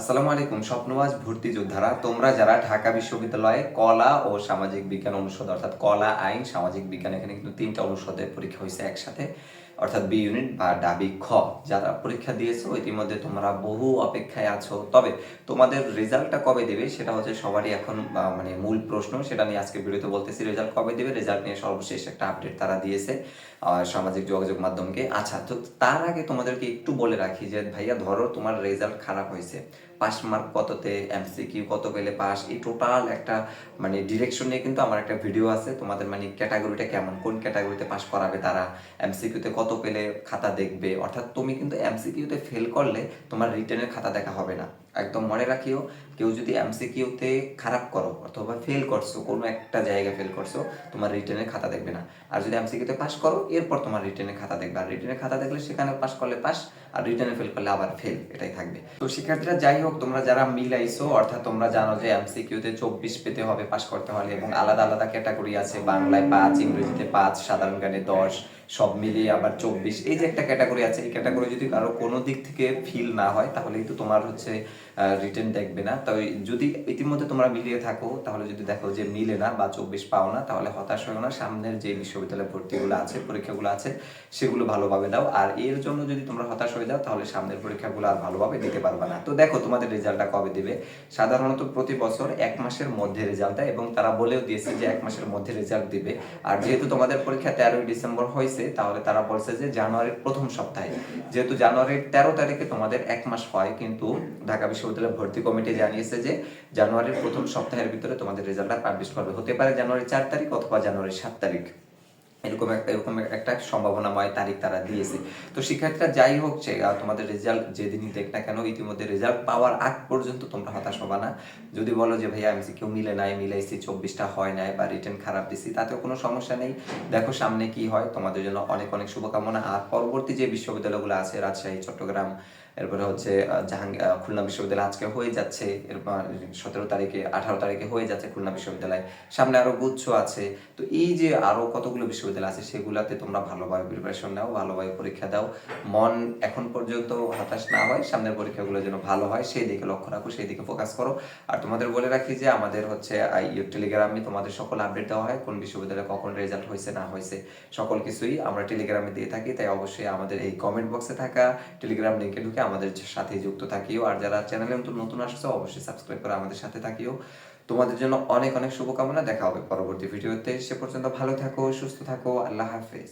আসসালামু আলাইকুম, স্বপ্নবাজ ভর্তি যোদ্ধারা। তোমরা যারা ঢাকা বিশ্ববিদ্যালয়ে কলা ও সামাজিক বিজ্ঞান অনুষদ, অর্থাৎ কলা, আইন, সামাজিক বিজ্ঞান, এখানে কিন্তু তিনটা অনুষদের পরীক্ষা হয়েছে একসাথে। অর্থাৎ বি ইউনিট বা ডাবি খ যারা পরীক্ষা দিয়েছ, ইতিমধ্যে তোমরা বহু অপেক্ষায় আছো। তবে তোমাদের রেজাল্টটা কবে দেবে সেটা হচ্ছে সবারই এখন মানে মূল প্রশ্ন। সেটা নিয়ে আজকে ভিডিওতে বলতেছি রেজাল্ট কবে দেবে? রেজাল্ট নিয়ে সর্বশেষ একটা আপডেট তারা দিয়েছে সামাজিক যোগাযোগ মাধ্যমকে। আচ্ছা তো তার আগে তোমাদেরকে একটু বলে রাখি যে, ভাইয়া, ধরো তোমার রেজাল্ট খারাপ হয়েছে। পাস মার্ক কততে? এমসিকিউ কত পেলে পাস এই টোটাল একটা মানে ডিরেকশন নিয়ে কিন্তু আমার একটা ভিডিও আছে। তোমাদের মানে ক্যাটাগরিটা কেমন? কোন ক্যাটাগরিতে পাস করাবে তারা? এমসিকিউতে কত পেলে খাতা দেখবে? অর্থাৎ তুমি কিন্তু এমসিকিউতে ফেল করলে তোমার রিটেনের খাতা দেখা হবে না। একদম মনে রাখিও, কেউ যদি এমসিকিউতে খারাপ করো অথবা ফেল করছ, কোনো একটা জায়গায় ফেল করছ, তোমার রিটেনের খাতা দেখবে না। আর যদি এমসিকিউতে পাস করো, এরপর তোমার রিটেনের খাতা দেখবে। আর রিটেনের খাতা দেখলে সেখানে পাস করলে পাস আর রিটেনে ফেল করলে আবার ফেল এটাই থাকবে। তো শিক্ষার্থীরা, যাই হোক, তোমরা যারা মিলাইছো, অর্থাৎ তোমরা জানো যে এমসিকিউতে চব্বিশ পেতে হবে পাস করতে হলে, এবং আলাদা আলাদা ক্যাটাগরি আছে, বাংলায় পাঁচ, ইংরেজিতে পাঁচ, সাধারণ জ্ঞানে দশ সব মিলিয়ে আবার চব্বিশ। এই যে একটা ক্যাটাগরি আছে, এই ক্যাটাগরি যদি কারও কোনো দিক থেকে ফিল না হয় তাহলে কিন্তু তোমার হচ্ছে রিটেন দেখবে না। তবে যদি ইতিমধ্যে তোমরা মিলিয়ে থাকো, তাহলে যদি দেখো যে মিলে না বা চব্বিশ পাও না, তাহলে হতাশ হয়েও না। সামনের যে বিশ্ববিদ্যালয় ভর্তিগুলো আছে, পরীক্ষাগুলো আছে, সেগুলো ভালোভাবে দাও আর এর জন্য যদি তোমরা হতাশ হয়ে যাও, তাহলে সামনের পরীক্ষাগুলো আর ভালোভাবে দিতে পারবে না। তো দেখো তোমাদের রেজাল্টটা কবে দিবে। সাধারণত প্রতি বছর এক মাসের মধ্যে রেজাল্ট দেয় এবং তারা বলেও দিয়েছে যে এক মাসের মধ্যে রেজাল্ট দিবে। আর যেহেতু তোমাদের পরীক্ষা তেরোই ডিসেম্বর হয়েছে তাহলে তারা বলছে যে জানুয়ারির প্রথম সপ্তাহে। যেহেতু জানুয়ারির তেরো তারিখে তোমাদের এক মাস হয়, কিন্তু ঢাকা বিশ্ববিদ্যালয় ভর্তি কমিটি জানিয়েছে যে জানুয়ারির প্রথম সপ্তাহের ভিতরে তোমাদের রেজাল্টটা পাবলিশ করবে। হতে পারে জানুয়ারি চার তারিখ অথবা জানুয়ারি সাত তারিখ। এরকম একটা এরকম একটা সম্ভাবনাময় তারিখ তারা দিয়েছে। তো শিক্ষার্থীরা যাই হোক আহ, তোমাদের রেজাল্ট যেদিনই দেখ না কেন ইতিমধ্যে রেজাল্ট পাওয়ার আগ পর্যন্ত তোমরা হতাশ হবা না। যদি বলো যে ভাইয়া আমি কেউ মিলে নাই মিলাইছি চব্বিশটা হয় নাই বা রিটার্ন খারাপ দিছি তাতেও কোনো সমস্যা নেই। দেখো সামনে কি হয় তোমাদের জন্য অনেক অনেক শুভকামনা। আর পরবর্তী যে বিশ্ববিদ্যালয়গুলো আছে রাজশাহী চট্টগ্রাম এরপরে হচ্ছে খুলনা বিশ্ববিদ্যালয় আজকে হয়ে যাচ্ছে, এরপর সতেরো তারিখে, আঠারো তারিখে হয়ে যাচ্ছে খুলনা বিশ্ববিদ্যালয়। সামনে আরও গুচ্ছ আছে। তো এই যে আরও কতগুলো বিশ্ববিদ্যালয় আছে, সেগুলাতে তোমরা ভালোভাবে প্রিপারেশন নাও, ভালোভাবে পরীক্ষা দাও। মন এখন পর্যন্ত হতাশ না হয়, সামনের পরীক্ষাগুলো যেন ভালো হয়, সেই দিকে লক্ষ্য রাখো, সেই দিকে ফোকাস করো। আর তোমাদের বলে রাখি যে আমাদের হচ্ছে টেলিগ্রামে তোমাদের সকল আপডেট দেওয়া হয়, কোন বিশ্ববিদ্যালয়ে কখন রেজাল্ট হয়েছে, না হয়েছে, সকল কিছুই আমরা টেলিগ্রামে দিয়ে থাকি। তাই অবশ্যই আমাদের এই কমেন্ট বক্সে থাকা, টেলিগ্রাম লিঙ্কে ঢুকে আমাদের সাথে যুক্ত থাকিও। আর যারা চ্যানেলে নতুন নতুন আসছে, অবশ্যই সাবস্ক্রাইব করে আমাদের সাথে থাকিও। তোমাদের জন্য অনেক অনেক শুভকামনা। দেখা হবে পরবর্তী ভিডিওতে সে পর্যন্ত ভালো থাকো, সুস্থ থাকো। আল্লাহ হাফেজ।